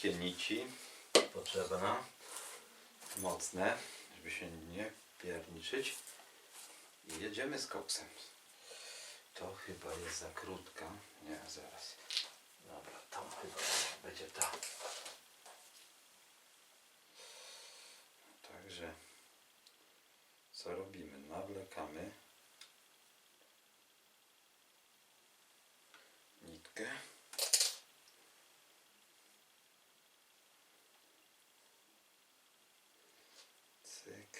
krótkie nici potrzebne, mocne, żeby się nie pierniczyć. I jedziemy z koksem. To chyba jest za krótka. Nie, zaraz. Dobra, to chyba będzie ta. Także co robimy? Nawlekamy nitkę. Cyk.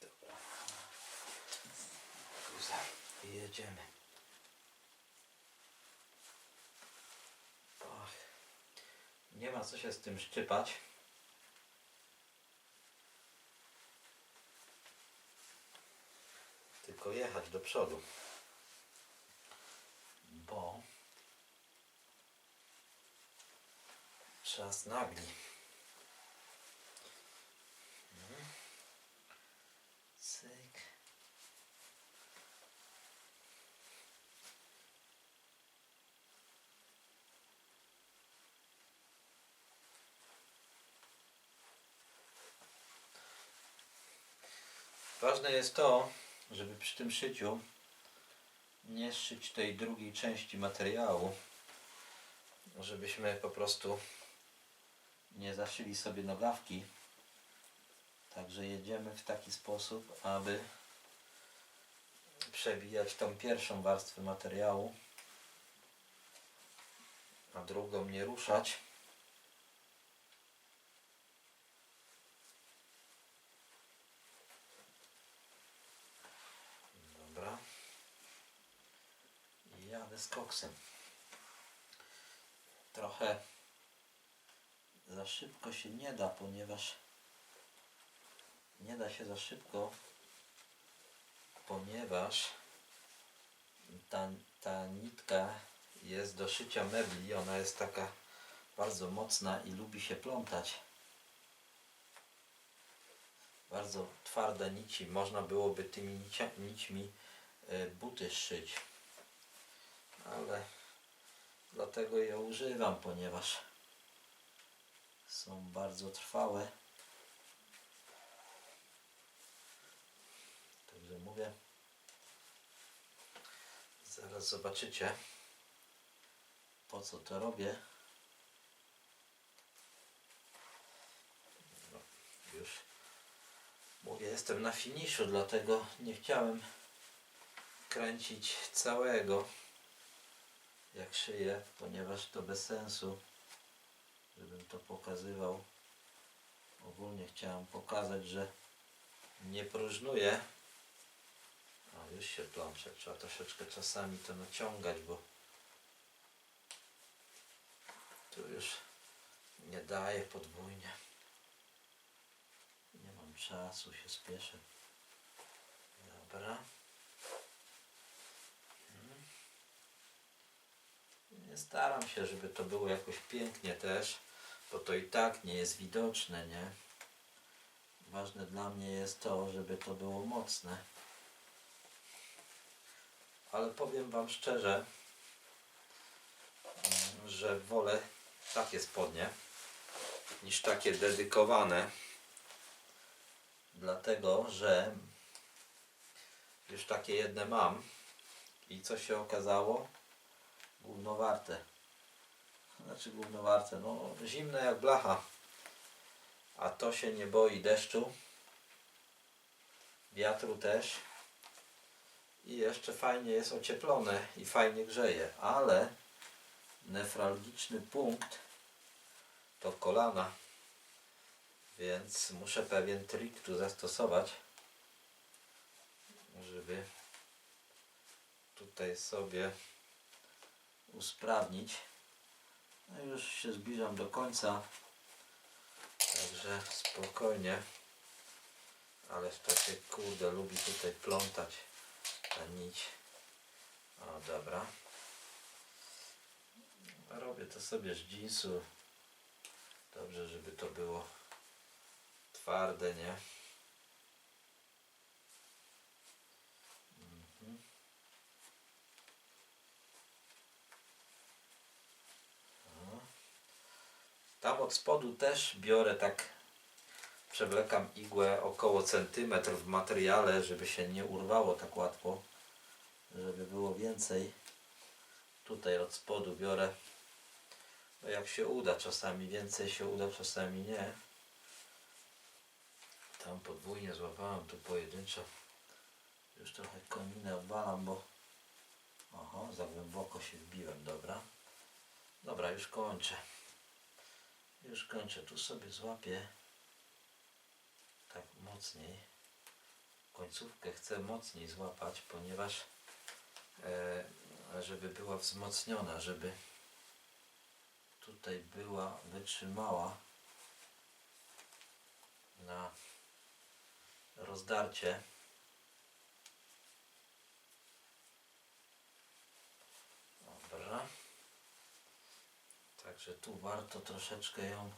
Dobra. Guza. I jedziemy. Ach. Nie ma co się z tym szczypać. Tylko jechać do przodu. Bo czas nagli. Ważne jest to, żeby przy tym szyciu nie szyć tej drugiej części materiału, żebyśmy po prostu nie zaszyli sobie nogawki. Także jedziemy w taki sposób, aby przebijać tą pierwszą warstwę materiału, a drugą nie ruszać. Dobra. I jadę z koksem. Trochę za szybko się nie da, ponieważ nie da się za szybko, ponieważ ta, ta nitka jest do szycia mebli, ona jest taka bardzo mocna i lubi się plątać. Bardzo twarde nici, można byłoby tymi nicia, nićmi e, buty szyć, ale dlatego je używam, ponieważ są bardzo trwałe. Także mówię, zaraz zobaczycie po co to robię. No, już mówię, jestem na finiszu, dlatego nie chciałem kręcić całego jak szyję, ponieważ to bez sensu żebym to pokazywał. Ogólnie chciałem pokazać, że nie próżnuję. A już się plączę. Trzeba troszeczkę czasami to naciągać, bo tu już nie daje podwójnie. Nie mam czasu, się spieszę. Dobra. Mhm. Nie staram się, żeby to było jakoś pięknie też, bo to i tak nie jest widoczne, nie? Ważne dla mnie jest to, żeby to było mocne. Ale powiem Wam szczerze, że wolę takie spodnie niż takie dedykowane. Dlatego, że już takie jedne mam i co się okazało? Gównowarte. Znaczy gównowarte, no zimne jak blacha. A to się nie boi deszczu. Wiatru też. I jeszcze fajnie jest ocieplone i fajnie grzeje. Ale nefralgiczny punkt to kolana. Więc muszę pewien trik tu zastosować, żeby tutaj sobie usprawnić. No już się zbliżam do końca. Także spokojnie. Ale to się kurde lubi tutaj plątać ta nić. O dobra. Robię to sobie z jeansu. Dobrze, żeby to było twarde, nie? Tam od spodu też biorę tak, przewlekam igłę około centymetr w materiale, żeby się nie urwało tak łatwo, żeby było więcej. Tutaj od spodu biorę, bo jak się uda, czasami więcej się uda, czasami nie. Tam podwójnie złapałem, tu pojedynczo. Już trochę kominę obalam, bo Oho, za głęboko się wbiłem, dobra. Dobra, już kończę. Już kończę. Tu sobie złapię tak mocniej. Końcówkę chcę mocniej złapać, ponieważ e, żeby była wzmocniona, żeby tutaj była wytrzymała na rozdarcie. Dobra. Także tu warto troszeczkę ją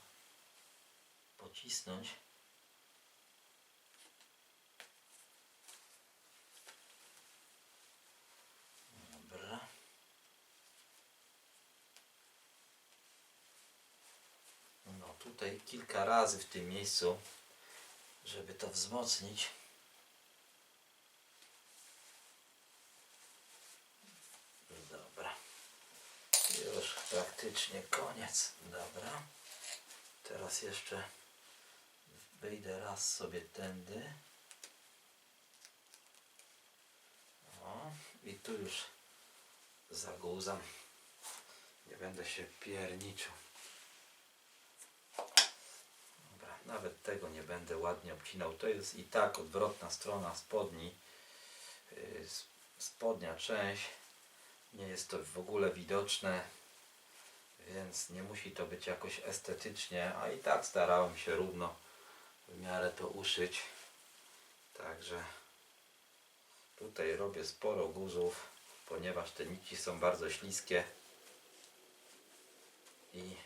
pocisnąć. Dobra. No tutaj kilka razy w tym miejscu, żeby to wzmocnić. Dobra. Już praktycznie koniec. Dobra. Teraz jeszcze wyjdę raz sobie tędy. O, i tu już zagłuzam. Nie będę się pierniczył. Dobra, nawet tego nie będę ładnie obcinał. To jest i tak odwrotna strona spodni. Yy, Spodnia część. Nie jest to w ogóle widoczne, więc nie musi to być jakoś estetycznie, a i tak starałem się równo w miarę to uszyć. Także tutaj robię sporo guzów, ponieważ te nici są bardzo śliskie i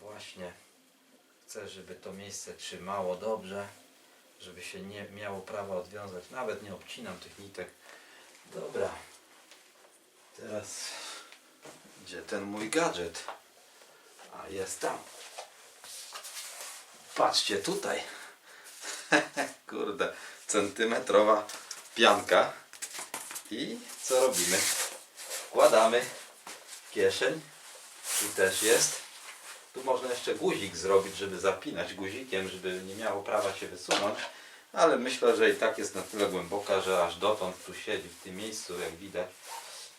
właśnie chcę, żeby to miejsce trzymało dobrze, żeby się nie miało prawa odwiązać. Nawet nie obcinam tych nitek. Dobra. Teraz gdzie ten mój gadżet? A jest tam. Patrzcie tutaj. Kurde, centymetrowa pianka. I co robimy? Wkładamy kieszeń. Tu też jest. Tu można jeszcze guzik zrobić, żeby zapinać guzikiem, żeby nie miało prawa się wysunąć. Ale myślę, że i tak jest na tyle głęboka, że aż dotąd tu siedzi w tym miejscu, jak widać.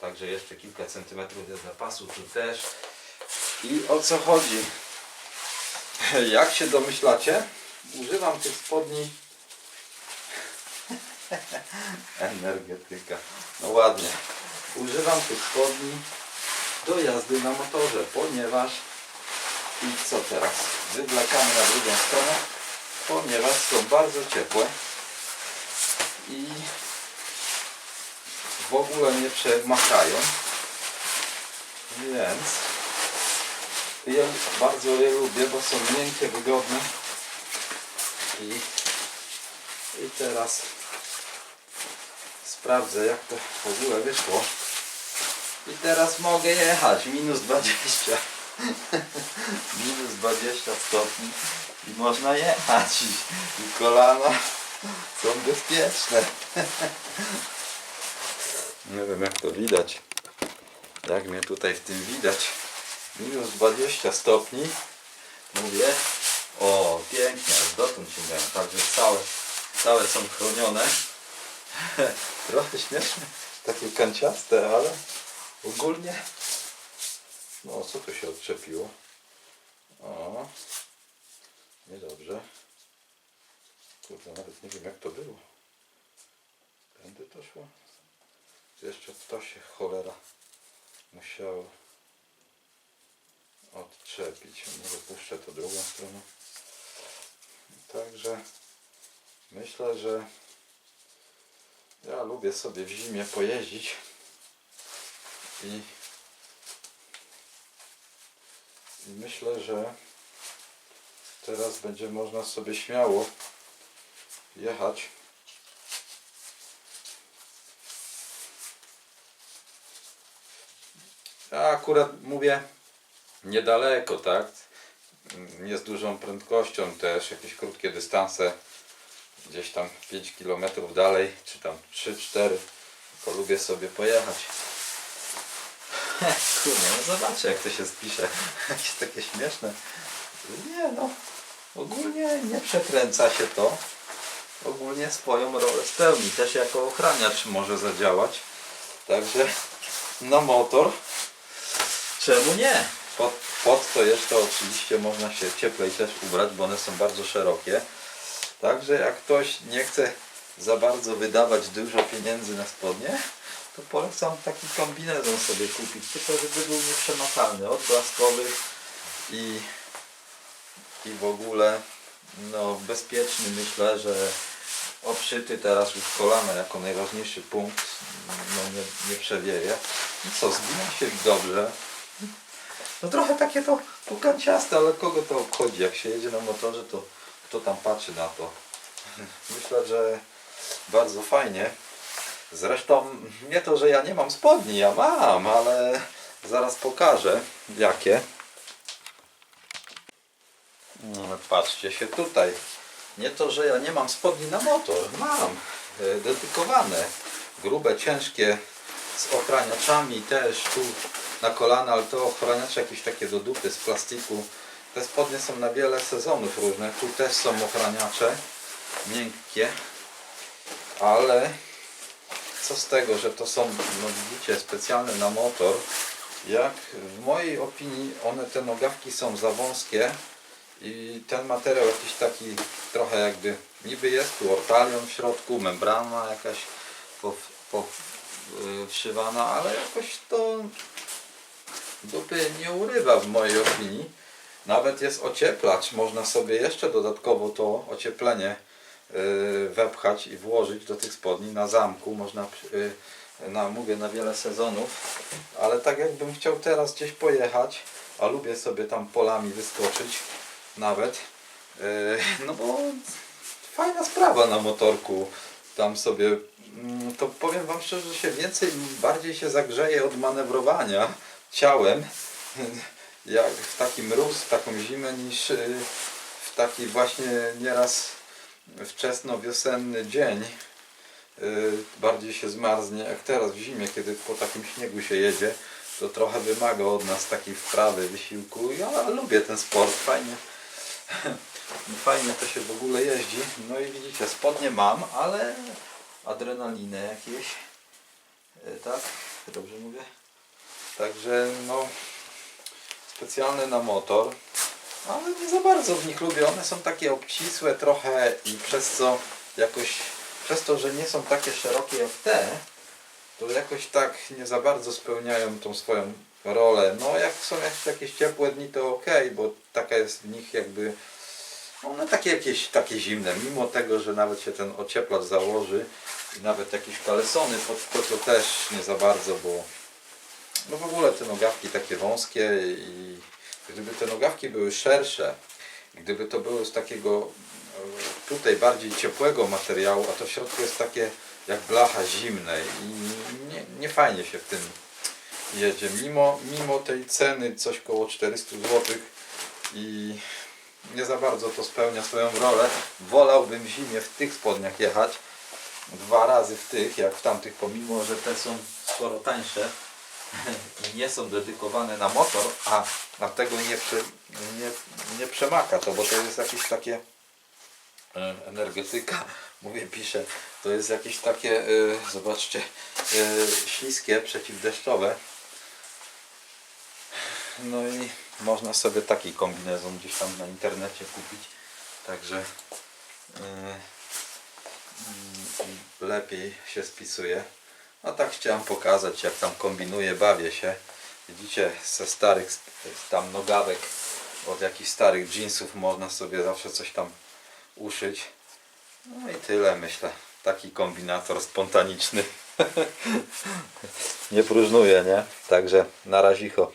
Także jeszcze kilka centymetrów jest zapasu tu też. I o co chodzi? Jak się domyślacie, używam tych spodni energetyka. No ładnie. Używam tych spodni do jazdy na motorze, ponieważ i co teraz? Wywlekamy na drugą stronę, ponieważ są bardzo ciepłe i w ogóle nie przemachają. Więc ja bardzo je lubię, bo są miękkie, wygodne. I, I teraz sprawdzę jak to w ogóle wyszło. I teraz mogę jechać. Minus 20. Minus 20 stopni. I można jechać. I kolana są bezpieczne. Nie wiem jak to widać. Jak mnie tutaj w tym widać. Minus 20 stopni. Mówię. O, pięknie, aż dotąd sięgają. Także całe, całe są chronione. Trochę śmieszne. Takie kanciaste, ale ogólnie. No, co tu się odczepiło? O, niedobrze. Kurde, nawet nie wiem jak to było. Tędy to szło? Jeszcze to się cholera musiało odczepić. Może puszczę to drugą stroną. Także myślę, że ja lubię sobie w zimie pojeździć i, i myślę, że teraz będzie można sobie śmiało jechać Ja akurat mówię, niedaleko, tak? Nie z dużą prędkością też, jakieś krótkie dystanse, gdzieś tam 5 km dalej, czy tam 3-4, tylko lubię sobie pojechać. Kurde, no zobaczę jak to się spisze. Jakieś takie śmieszne. Nie no, ogólnie nie przekręca się to. Ogólnie swoją rolę spełni. Też jako ochraniacz może zadziałać. Także na motor czemu nie? Pod, pod to jeszcze oczywiście można się cieplej też ubrać, bo one są bardzo szerokie. Także jak ktoś nie chce za bardzo wydawać dużo pieniędzy na spodnie, to polecam taki kombinezon sobie kupić, tylko żeby był nieprzemakalny, odblaskowy i, i w ogóle no, bezpieczny. Myślę, że obszyty teraz już kolana jako najważniejszy punkt no, nie, nie przewieje. I co, zgina się dobrze. No trochę takie to pukanciaste, ale kogo to obchodzi? Jak się jedzie na motorze, to kto tam patrzy na to? Myślę, że bardzo fajnie. Zresztą nie to, że ja nie mam spodni, ja mam, ale zaraz pokażę jakie. No, patrzcie się tutaj. Nie to, że ja nie mam spodni na motor, mam e, dedykowane, grube, ciężkie, z ochraniaczami też tu na kolana, ale to ochraniacze jakieś takie do dupy z plastiku. Te spodnie są na wiele sezonów różne, tu też są ochraniacze, miękkie, ale co z tego, że to są, no widzicie, specjalne na motor, jak w mojej opinii one te nogawki są za wąskie i ten materiał jakiś taki trochę jakby, niby jest tu ortalion w środku, membrana jakaś pow, pow, yy, wszywana, ale jakoś to dupy nie urywa w mojej opinii. Nawet jest ocieplacz, można sobie jeszcze dodatkowo to ocieplenie yy, wepchać i włożyć do tych spodni na zamku. Można, yy, na, mówię, na wiele sezonów, ale tak jakbym chciał teraz gdzieś pojechać, a lubię sobie tam polami wyskoczyć nawet, yy, no bo fajna sprawa na motorku. Tam sobie, mm, to powiem Wam szczerze, że się więcej, bardziej się zagrzeje od manewrowania ciałem, jak w taki mróz, w taką zimę, niż yy, w taki właśnie nieraz wczesno-wiosenny dzień. Yy, bardziej się zmarznie jak teraz w zimie, kiedy po takim śniegu się jedzie, to trochę wymaga od nas takiej wprawy, wysiłku. Ja lubię ten sport, fajnie. Fajnie to się w ogóle jeździ. No i widzicie, spodnie mam, ale adrenalinę jakieś. Yy, tak? Dobrze mówię? Także no specjalne na motor, ale nie za bardzo w nich lubię. One są takie obcisłe trochę i przez co jakoś, przez to, że nie są takie szerokie jak te, to jakoś tak nie za bardzo spełniają tą swoją rolę. No jak są jakieś ciepłe dni to ok, bo taka jest w nich jakby one takie jakieś takie zimne, mimo tego, że nawet się ten ocieplacz założy i nawet jakieś kalesony pod to też nie za bardzo, bo no w ogóle te nogawki takie wąskie i gdyby te nogawki były szersze, gdyby to było z takiego e, tutaj bardziej ciepłego materiału, a to w środku jest takie jak blacha zimne i nie, nie fajnie się w tym jedzie. Mimo, mimo tej ceny coś koło 400 zł i nie za bardzo to spełnia swoją rolę. Wolałbym w zimie w tych spodniach jechać dwa razy w tych, jak w tamtych, pomimo że te są sporo tańsze nie są dedykowane na motor, a dlatego nie, prze, nie, nie przemaka to, bo to jest jakieś takie e, energetyka, mówię, piszę, to jest jakieś takie, e, zobaczcie, e, śliskie, przeciwdeszczowe. No i można sobie taki kombinezon gdzieś tam na internecie kupić, także mm, lepiej się spisuje. A tak chciałem pokazać jak tam kombinuję, bawię się. Widzicie, ze starych tam nogawek od jakichś starych jeansów można sobie zawsze coś tam uszyć. No i tyle myślę. Taki kombinator spontaniczny. nie próżnuję, nie? Także na razicho.